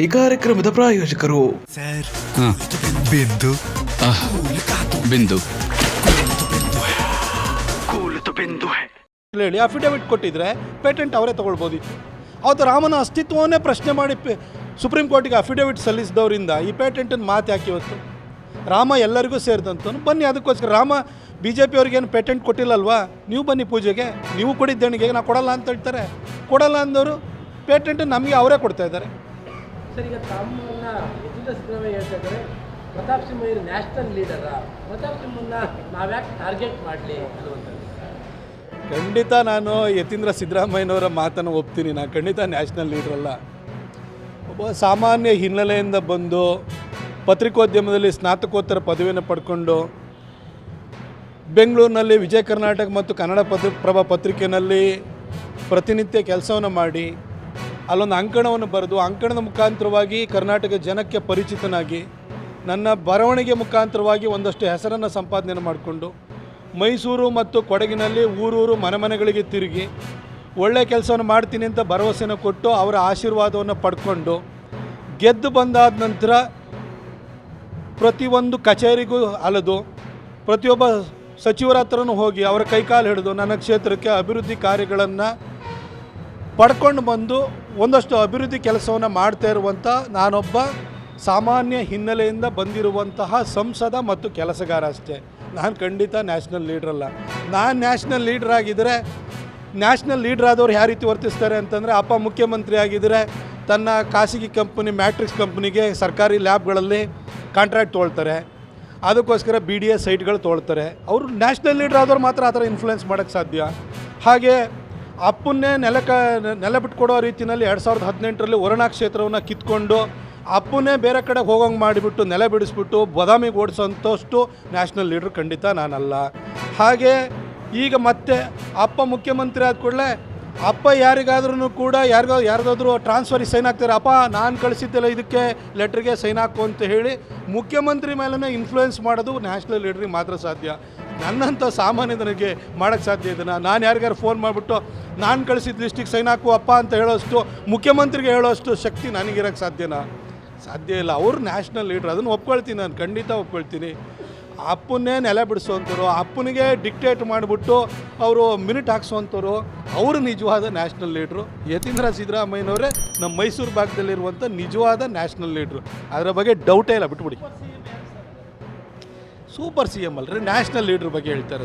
ಈ ಕಾರ್ಯಕ್ರಮದ ಪ್ರಾಯೋಜಕರು. ಸರ್ ಹಾಂ. ಬಿಂದು. ಬಿಂದು. ಹೇಳಿ ಅಫಿಡವಿಟ್ ಕೊಟ್ಟಿದ್ರೆ ಪೇಟೆಂಟ್ ಅವರೇ ತಗೊಳ್ಬೋದಿತ್ತು ಅವತ್ತು ರಾಮನ ಅಸ್ತಿತ್ವವನ್ನೇ ಪ್ರಶ್ನೆ ಮಾಡಿ ಪೆ- ಸುಪ್ರೀಂ ಕೋರ್ಟಿಗೆ ಅಫಿಡವಿಟ್ ಸಲ್ಲಿಸಿದವರಿಂದ ಈ ಪೇಟೆಂಟನ್ನು ಮಾತು ಯಾಕೆ ಇವತ್ತು. ರಾಮ ಎಲ್ಲರಿಗೂ ಸೇರಿದಂತನು ಬನ್ನಿ ಅದಕ್ಕೋಸ್ಕರ ರಾಮ ಬಿ ಜೆ ಪಿಯವ್ರಿಗೇನು ಪೇಟೆಂಟ್ ಕೊಟ್ಟಿಲ್ಲಲ್ವಾ? ನೀವು ಬನ್ನಿ ಪೂಜೆಗೆ ನೀವು ಕೊಡಿದ್ದೇಣಿಗೆ ದೇಣಿಗೆ ನಾ ಕೊಡಲ್ಲ ಅಂತ ಹೇಳ್ತಾರೆ. ಕೊಡಲ್ಲ ಅಂದವರು ಪೇಟೆಂಟ್ ನಮಗೆ ಅವರೇ ಕೊಡ್ತಾ ಇದ್ದಾರೆ. ಸರ್ ಈಗ ತಮ್ಮನ್ನ ಎದುರ ಸಿದ್ದರಾಮಯ್ಯ ಹೇಳ್ತಾ ಪ್ರತಾಪ್ ಸಿಂಹ ಇವರು ನ್ಯಾಷನಲ್ ಲೀಡರ ಪ್ರತಾಪ್ ಸಿಂಹನ್ನ ನಾವ್ಯಾಕೆ ಟಾರ್ಗೆಟ್ ಮಾಡಲಿ ಅನ್ನುವಂಥದ್ದು. ಖಂಡಿತ ನಾನು ಯತೀಂದ್ರ ಸಿದ್ದರಾಮಯ್ಯನವರ ಮಾತನ್ನು ಒಪ್ತೀನಿ. ನಾನು ಖಂಡಿತ ನ್ಯಾಷನಲ್ ಲೀಡರ್ ಅಲ್ಲ. ಒಬ್ಬ ಸಾಮಾನ್ಯ ಹಿನ್ನೆಲೆಯಿಂದ ಬಂದು ಪತ್ರಿಕೋದ್ಯಮದಲ್ಲಿ ಸ್ನಾತಕೋತ್ತರ ಪದವಿಯನ್ನು ಪಡ್ಕೊಂಡು ಬೆಂಗಳೂರಿನಲ್ಲಿ ವಿಜಯ ಕರ್ನಾಟಕ ಮತ್ತು ಕನ್ನಡ ಪತ್ರ ಪ್ರಭ ಪತ್ರಿಕೆಯಲ್ಲಿ ಪ್ರತಿನಿತ್ಯ ಕೆಲಸವನ್ನು ಮಾಡಿ ಅಲ್ಲೊಂದು ಅಂಕಣವನ್ನು ಬರೆದು, ಅಂಕಣದ ಮುಖಾಂತರವಾಗಿ ಕರ್ನಾಟಕ ಜನಕ್ಕೆ ಪರಿಚಿತನಾಗಿ, ನನ್ನ ಬರವಣಿಗೆ ಮುಖಾಂತರವಾಗಿ ಒಂದಷ್ಟು ಹೆಸರನ್ನು ಸಂಪಾದನೆ ಮಾಡಿಕೊಂಡು, ಮೈಸೂರು ಮತ್ತು ಕೊಡಗಿನಲ್ಲಿ ಊರೂರು ಮನೆ ಮನೆಗಳಿಗೆ ತಿರುಗಿ ಒಳ್ಳೆಯ ಕೆಲಸವನ್ನು ಮಾಡ್ತೀನಿ ಅಂತ ಭರವಸೆನ ಕೊಟ್ಟು ಅವರ ಆಶೀರ್ವಾದವನ್ನು ಪಡ್ಕೊಂಡು, ಗೆದ್ದು ಬಂದಾದ ನಂತರ ಪ್ರತಿಯೊಂದು ಕಚೇರಿಗೂ ಅಲೆದು, ಪ್ರತಿಯೊಬ್ಬ ಸಚಿವರ ಹತ್ರನೂ ಹೋಗಿ ಅವರ ಕೈಕಾಲು ಹಿಡಿದು ನನ್ನ ಕ್ಷೇತ್ರಕ್ಕೆ ಅಭಿವೃದ್ಧಿ ಕಾರ್ಯಗಳನ್ನು ಪಡ್ಕೊಂಡು ಬಂದು ಒಂದಷ್ಟು ಅಭಿವೃದ್ಧಿ ಕೆಲಸವನ್ನು ಮಾಡ್ತಾ ಇರುವಂಥ ನಾನೊಬ್ಬ ಸಾಮಾನ್ಯ ಹಿನ್ನೆಲೆಯಿಂದ ಬಂದಿರುವಂತಹ ಸಂಸದ ಮತ್ತು ಕೆಲಸಗಾರ ಅಷ್ಟೇ. ನಾನು ಖಂಡಿತ ನ್ಯಾಷನಲ್ ಲೀಡ್ರಲ್ಲ ನಾನು ನ್ಯಾಷನಲ್ ಲೀಡ್ರ್ ಆಗಿದ್ದರೆ ನ್ಯಾಷನಲ್ ಲೀಡ್ರ್ ಆದವ್ರು ಯಾವ ರೀತಿ ವರ್ತಿಸ್ತಾರೆ ಅಂತಂದರೆ, ಅಪ್ಪ ಮುಖ್ಯಮಂತ್ರಿ ಆಗಿದ್ದರೆ ತನ್ನ ಖಾಸಗಿ ಕಂಪ್ನಿ, ಮ್ಯಾಟ್ರಿಕ್ಸ್ ಕಂಪ್ನಿಗೆ ಸರ್ಕಾರಿ ಲ್ಯಾಬ್ಗಳಲ್ಲಿ ಕಾಂಟ್ರಾಕ್ಟ್ ತೊಳ್ತಾರೆ. ಅದಕ್ಕೋಸ್ಕರ ಬಿ ಡಿ ಎ ಸೈಟ್ಗಳು ತೋಳ್ತಾರೆ. ಅವರು ನ್ಯಾಷನಲ್ ಲೀಡ್ರ್ ಆದವ್ರು ಮಾತ್ರ ಆ ಥರ ಇನ್ಫ್ಲುಯೆನ್ಸ್ ಮಾಡೋಕ್ಕೆ ಸಾಧ್ಯ. ಹಾಗೆ ಅಪ್ಪನ್ನೇ ನೆಲ ಕ ನೆಲ ಬಿಟ್ಕೊಡೋ ರೀತಿಯಲ್ಲಿ ಎರಡು ಸಾವಿರದ ಹದಿನೆಂಟರಲ್ಲಿ ವರುಣಾ ಕ್ಷೇತ್ರವನ್ನು ಕಿತ್ಕೊಂಡು ಅಪ್ಪನ್ನೇ ಬೇರೆ ಕಡೆ ಹೋಗೋಂಗೆ ಮಾಡಿಬಿಟ್ಟು ನೆಲೆ ಬಿಡಿಸ್ಬಿಟ್ಟು ಬದಾಮಿಗೆ ಓಡಿಸೋಂಥಷ್ಟು ನ್ಯಾಷನಲ್ ಲೀಡ್ರ್ ಖಂಡಿತ ನಾನಲ್ಲ. ಹಾಗೆ ಈಗ ಮತ್ತೆ ಅಪ್ಪ ಮುಖ್ಯಮಂತ್ರಿ ಆದ ಕೂಡಲೇ ಅಪ್ಪ ಯಾರಿಗಾದ್ರೂ ಕೂಡ ಯಾರಿಗೋ, ಯಾರಿಗಾದ್ರೂ ಟ್ರಾನ್ಸ್ಫರಿಗೆ ಸೈನ್ ಹಾಕ್ತಾರೆ. ಅಪ್ಪ, ನಾನು ಕಳಿಸಿದ್ದೆಲ್ಲ ಇದಕ್ಕೆ ಲೆಟ್ರಿಗೆ ಸೈನ್ ಹಾಕು ಅಂತ ಹೇಳಿ ಮುಖ್ಯಮಂತ್ರಿ ಮೇಲೇ ಇನ್ಫ್ಲೂಯೆನ್ಸ್ ಮಾಡೋದು ನ್ಯಾಷನಲ್ ಲೀಡ್ರಿಗೆ ಮಾತ್ರ ಸಾಧ್ಯ. ನನ್ನಂಥ ಸಾಮಾನ್ಯದನಿಗೆ ಮಾಡೋಕ್ಕೆ ಸಾಧ್ಯ ಇದನ್ನು. ನಾನು ಯಾರಿಗಾರು ಫೋನ್ ಮಾಡಿಬಿಟ್ಟು, ನಾನು ಕಳಿಸಿದ ಲಿಸ್ಟಿಗೆ ಸೈನ್ ಹಾಕು, ಅಪ್ಪ ಅಂತ ಹೇಳೋಷ್ಟು, ಮುಖ್ಯಮಂತ್ರಿಗೆ ಹೇಳೋಷ್ಟು ಶಕ್ತಿ ನನಗಿರೋಕ್ಕೆ ಸಾಧ್ಯನಾ? ಸಾಧ್ಯ ಇಲ್ಲ. ಅವರು ನ್ಯಾಷನಲ್ ಲೀಡ್ರ್ ಅದನ್ನು ಒಪ್ಕೊಳ್ತೀನಿ ನಾನು. ಖಂಡಿತ ಒಪ್ಕೊಳ್ತೀನಿ. ಅಪ್ಪನ್ನೇ ನೆಲೆ ಬಿಡಿಸೋವಂಥವ್ರು ಅಪ್ಪನಿಗೆ ಡಿಕ್ಟೇಟ್ ಮಾಡಿಬಿಟ್ಟು ಅವರು ಮಿನಿಟ್ ಹಾಕ್ಸೋವಂಥವ್ರು ಅವರು ನಿಜವಾದ ನ್ಯಾಷನಲ್ ಲೀಡ್ರು ಯತೀಂದ್ರ ಸಿದ್ದರಾಮಯ್ಯನವರೇ ನಮ್ಮ ಮೈಸೂರು ಭಾಗದಲ್ಲಿರುವಂಥ ನಿಜವಾದ ನ್ಯಾಷನಲ್ ಲೀಡ್ರು ಅದರ ಬಗ್ಗೆ ಡೌಟೇ ಇಲ್ಲ. ಬಿಟ್ಬಿಡಿ. ಸೂಪರ್ ಸಿ ಎಂ ಅಲ್ರಿ ನ್ಯಾಷನಲ್ ಲೀಡ್ರ್ ಬಗ್ಗೆ ಹೇಳ್ತಾರೆ